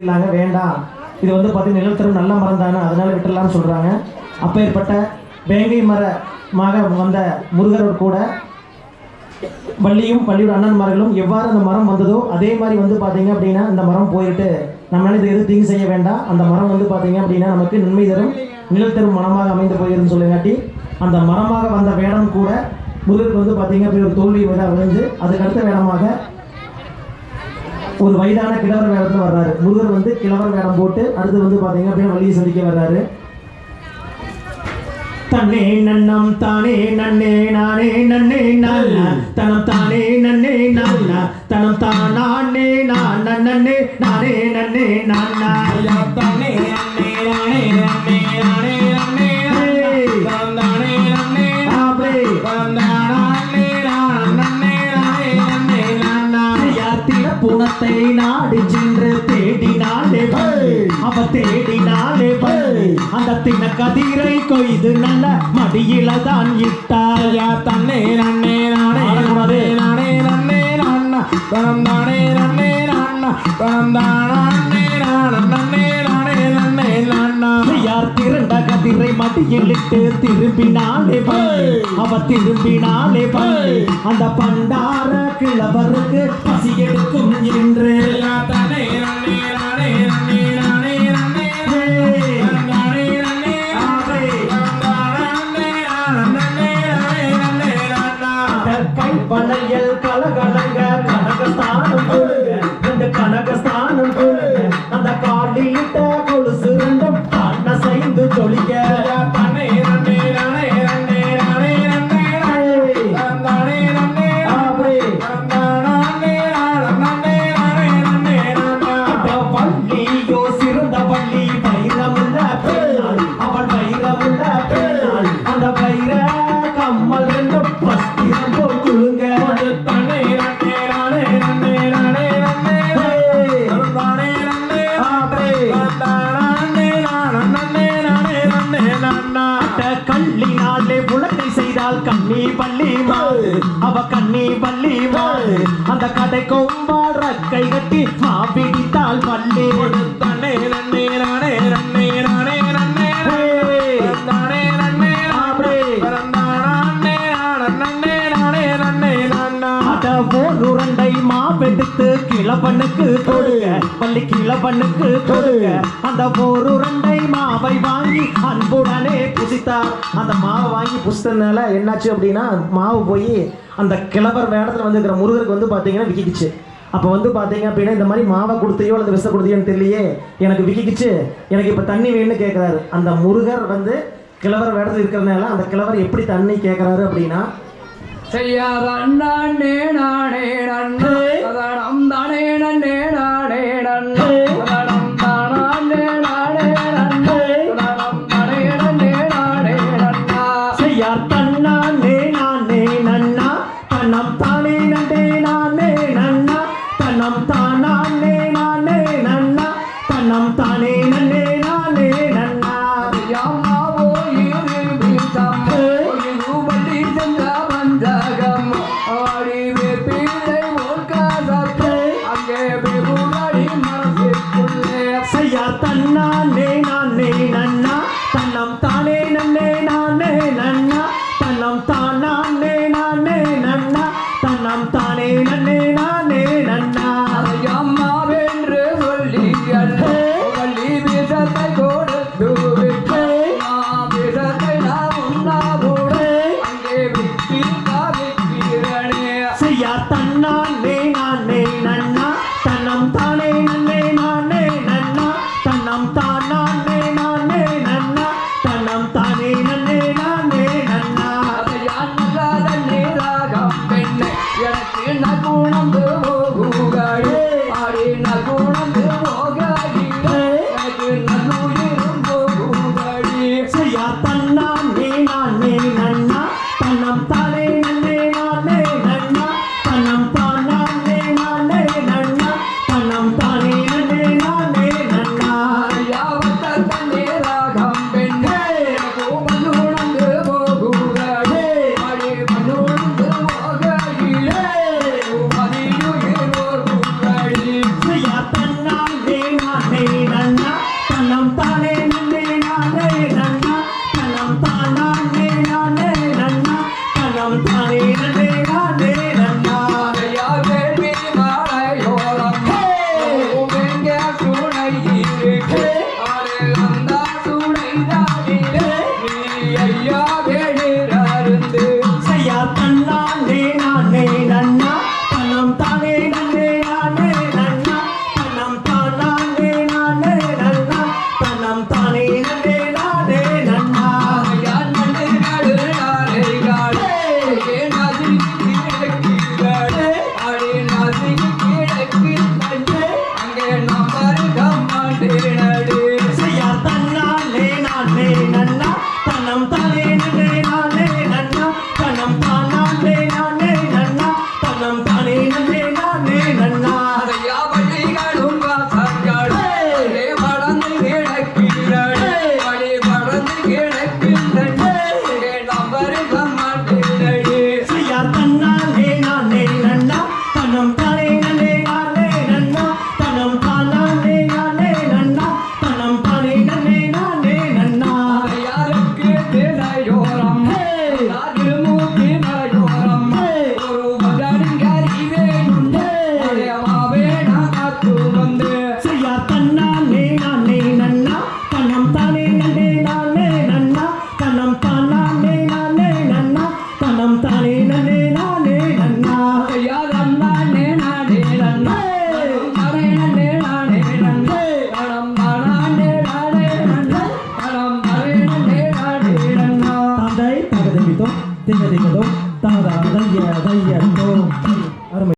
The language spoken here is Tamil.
இல்லாங்க வேண்டாம் இது வந்து பார்த்தீங்கன்னா நிலத்தரும் நல்ல மரம் தானே அதனால விட்டுடலாம்னு சொல்கிறாங்க அப்பேற்பட்ட வேங்கை மரமாக வந்த முருகர் கூட வள்ளியும் பள்ளியோட அண்ணன்மார்களும் எவ்வாறு அந்த மரம் வந்ததோ அதே மாதிரி வந்து பார்த்தீங்க அப்படின்னா அந்த மரம் போயிட்டு நம்மளால இது எதுவும் தீங்கு செய்ய வேண்டாம். அந்த மரம் வந்து பார்த்தீங்க அப்படின்னா நமக்கு நன்மை தரும் நிழல் தரும் மரமாக அமைந்து போயிருன்னு சொல்லுங்காட்டி அந்த மரமாக வந்த வேடம் கூட முருகருக்கு வந்து பார்த்தீங்க அப்படி ஒரு தோல்வி வந்து அமைந்து அதுக்கு அடுத்த வேடமாக ஒரு வயதான கிழவர் வேடத்தில் வர்றாரு. முருகர் வந்து கிழவர் வேடம் போட்டு அடுத்து வந்து பார்த்தீங்க அப்படின்னா வள்ளியை சந்திக்க வர்றாரு. தன்னே நன்னம் தானே நன்னே நானே நன்னே நானா தனம் தானே நன்னே நானா தனம் தானே நான் நன்னே தேடினாலே வந்து அந்த தின கதிரை கொய்து நல்ல மடியில தான் இட்டார் ஐயா தன்னே நன்னே நானே நன்னே நானே நன்னே நானா. தனம் தானே நன்னே நானா. தனம் தானே நானா. நன்னே நானே நன்னே நானா. யார் திரண்ட கதிரை மடியிலிட்டு திரும்பினாலே வந்து அவ திரும்பினாலே வந்து அந்த பண்டார கிழவருக்கு பசி எடுக்கும் என்று. நானே நன்னே ஆவே. அட்ட கள்ளினாலே உலகை செய்தால் கண்ணி பள்ளி மாடு அவ கண்ணி பள்ளி மாடு அந்த கடை கொம்பால் ரக்கை கட்டி மாப்பிடித்தால் பள்ளி அட கிழவனுக்கு கொடுங்க பள்ளி கிழவனுக்கு கொடுங்க அந்த ஓர் உருண்டை மாவை வாங்கி அன்புடனே புசித்தார். அந்த மாவை வாங்கி புசித்ததுனால என்னாச்சு அப்படின்னா மாவு போய் அந்த கிழவர் வேடத்தில் வந்துருக்கிற முருகருக்கு வந்து பார்த்தீங்கன்னா விக்கிக்குச்சு. அப்போ வந்து பார்த்தீங்க அப்படின்னா இந்த மாதிரி மாவை கொடுத்தையோ அல்லது விஷ கொடுத்தையோன்னு தெரியலையே. எனக்கு விக்கிக்குச்சு. எனக்கு இப்போ தண்ணி வேணும்னு கேட்குறாரு அந்த முருகர் வந்து கிழவர் வேடத்தில் இருக்கிறதுனால அந்த கிழவர் எப்படி தண்ணி கேட்குறாரு அப்படின்னா செய்யாத அண்ணாண்டே நானே நன்று அதனம் தானே நன்னே நானே நன்று அதனம் தானே நானே நன்று அதனம் தானே நன்னே நானே நன்னா செய்யார் தன்னானே நானே நன்னா தன்னம் தானே நன்னே நானே நன்னா தன்னம் தானானே நானே நன்னா தன்னம் தானே